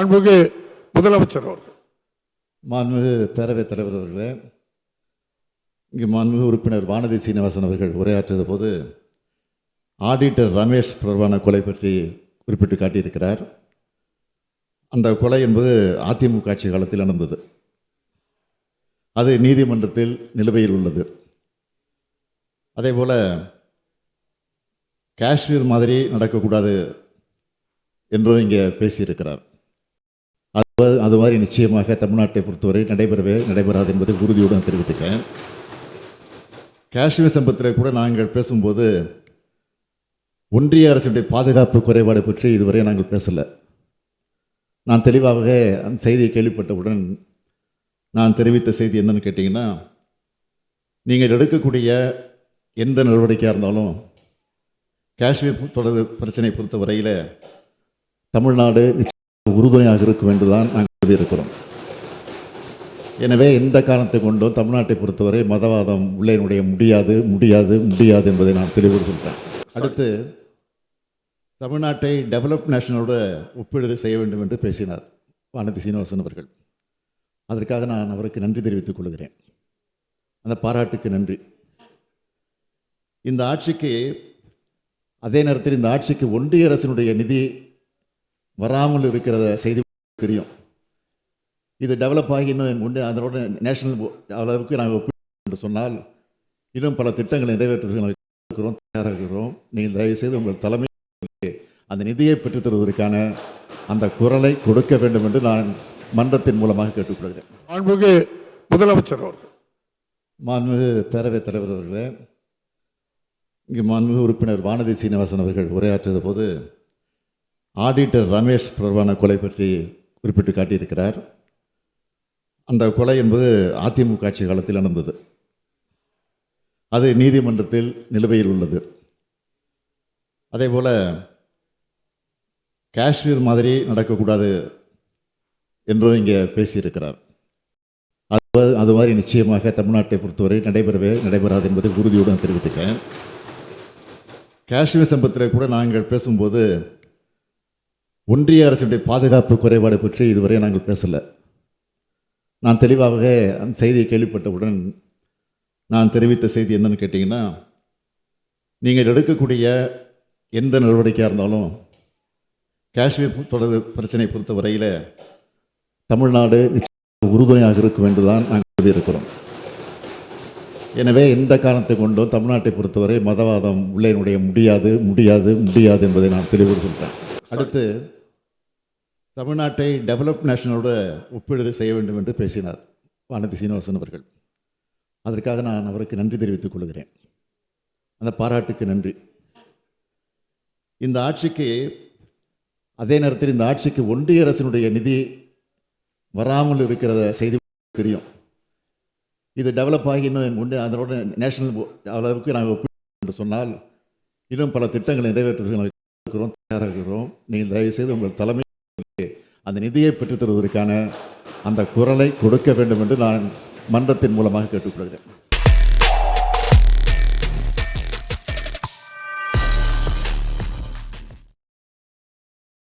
மாண்புமிகு முதலமைச்சர் அவர்கள். மாண்புமிகு பேரவைத் தலைவர் அவர்களே இங்கு மாண்புமிகு உறுப்பினர் வானதி சீனிவாசன் அவர்கள் உரையாற்றிய போது ஆடிட்டர் ரமேஷ் தொடர்பான கொலை பற்றி குறிப்பிட்டு காட்டியிருக்கிறார். அந்த கொலை என்பது அதிமுக ஆட்சி காலத்தில் நடந்தது. அது நீதிமன்றத்தில் நிலுவையில் உள்ளது. அதேபோல காஷ்மீர் மாதிரி நடக்கக்கூடாது என்றும் இங்கே பேசியிருக்கிறார். அது மாதிரி நிச்சயமாக தமிழ்நாட்டை பொறுத்தவரை நடைபெறவே நடைபெறாது என்பதை உறுதியுடன் தெரிவித்துக்கேன் காஷ்மீர் சம்பத்தில் கூட நாங்கள் பேசும்போது ஒன்றிய அரசுடைய பாதுகாப்பு குறைபாடு பற்றி இதுவரை நாங்கள் பேசலை. நான் தெளிவாக அந்த செய்தியை கேள்விப்பட்டவுடன் நான் தெரிவித்த செய்தி என்னன்னு கேட்டிங்கன்னா நீங்கள் எடுக்கக்கூடிய எந்த நடவடிக்கையாக இருந்தாலும் காஷ்மீர் தொடர்பு பிரச்சனை பொறுத்த வரையில் தமிழ்நாடு உறுதுணையாக இருக்கும் என்று தான் நாங்கள் எழுதியிருக்கிறோம் எனவே எந்த காரணத்தை கொண்டும் தமிழ்நாட்டை பொறுத்தவரை மதவாதம் உள்ளே நுழைய முடியாது முடியாது முடியாது என்பதை நான் தெளிவோடு சொல்கிறேன் அடுத்து தமிழ்நாட்டை டெவலப் நேஷனோட ஒப்பீடு செய்ய வேண்டும் என்று பேசினார் வானதி சீனிவாசன் அவர்கள். அதற்காக நான் அவருக்கு நன்றி தெரிவித்துக் கொள்கிறேன். அந்த பாராட்டுக்கு நன்றி. இந்த ஆட்சிக்கு அதே நேரத்தில் இந்த ஆட்சிக்கு ஒன்றிய அரசினுடைய நிதி வராமல் இருக்கிற செய்தி தெரியும். இது டெவலப் ஆகி இன்னும் ஒன்று அதனோட நேஷனல் அளவுக்கு நாங்கள் என்று சொன்னால் இன்னும் பல திட்டங்களை நிறைவேற்றுவதற்கு நாங்கள் இருக்கிறோம் தயாராக இருக்கிறோம் நீங்கள் தயவுசெய்து உங்கள் தலைமை அந்த நிதியை பெற்றுத் தருவதற்கான அந்த குரலை கொடுக்க வேண்டும் என்று நான் மன்றத்தின் மூலமாக கேட்டுக்கொள்கிறேன். மாண்புமிகு முதலமைச்சர் அவர்கள். மாண்புமிகு பேரவைத் தலைவர் அவர்களே இங்கு மாண்புமிகு உறுப்பினர் வானதி சீனிவாசன் அவர்கள் உரையாற்றிய போது ஆடிட்டர் ரமேஷ் தொடர்பான கொலை பற்றி குறிப்பிட்டு காட்டியிருக்கிறார். அந்த கொலை என்பது அதிமுக ஆட்சி காலத்தில் நடந்தது. அது நீதிமன்றத்தில் நிலுவையில் உள்ளது. அதேபோல காஷ்மீர் மாதிரி நடக்கக்கூடாது என்றும் இங்கே பேசியிருக்கிறார். அது அது மாதிரி நிச்சயமாக தமிழ்நாட்டை பொறுத்தவரை நடைபெறவே நடைபெறாது என்பதை உறுதியுடன் தெரிவித்துக்கேன் காஷ்மீர் சம்பத்தில் கூட நாங்கள் பேசும்போது ஒன்றிய அரசுடைய பாதுகாப்பு குறைபாடு பற்றி இதுவரை நாங்கள் பேசலை. நான் தெளிவாக அந்த செய்தியை கேள்விப்பட்டவுடன் நான் தெரிவித்த செய்தி என்னன்னு கேட்டிங்கன்னா நீங்கள் எடுக்கக்கூடிய எந்த நடவடிக்கையாக இருந்தாலும் காஷ்மீர் தொடர்பு பிரச்சனை பொறுத்த வரையில் தமிழ்நாடு உறுதுணையாக இருக்கும் என்று தான் நாங்கள் எழுதியிருக்கிறோம் எனவே எந்த காரணத்தை கொண்டும் தமிழ்நாட்டை பொறுத்தவரை மதவாதம் உள்ளே நுழைய முடியாது முடியாது முடியாது என்பதை நான் தெளிவு சொல்கிறேன் அடுத்து தமிழ்நாட்டை டெவலப் நேஷனோட ஒப்பீடு செய்ய வேண்டும் என்று பேசினார் வானதி சீனிவாசன் அவர்கள். அதற்காக நான் அவருக்கு நன்றி தெரிவித்துக் கொள்கிறேன். அந்த பாராட்டுக்கு நன்றி. இந்த ஆட்சிக்கு அதே நேரத்தில் இந்த ஆட்சிக்கு ஒன்றிய அரசினுடைய நிதி வராமல் இருக்கிறத செய்தி தெரியும். இது டெவலப் ஆகி இன்னும் ஒன்று அதனோட நேஷனல் அளவுக்கு நாங்கள் ஒப்பிட்டு என்று சொன்னால் இன்னும் பல திட்டங்களை நிறைவேற்றுகிறோம் நாங்கள் தயாராக இருக்கிறோம் நீங்கள் தயவுசெய்து உங்கள் தலைமை அந்த நிதியை பெற்றுத் தருவதற்கான அந்த குரலை கொடுக்க வேண்டும் என்று நான் மன்றத்தின் மூலமாக கேட்டுக்கொள்கிறேன்.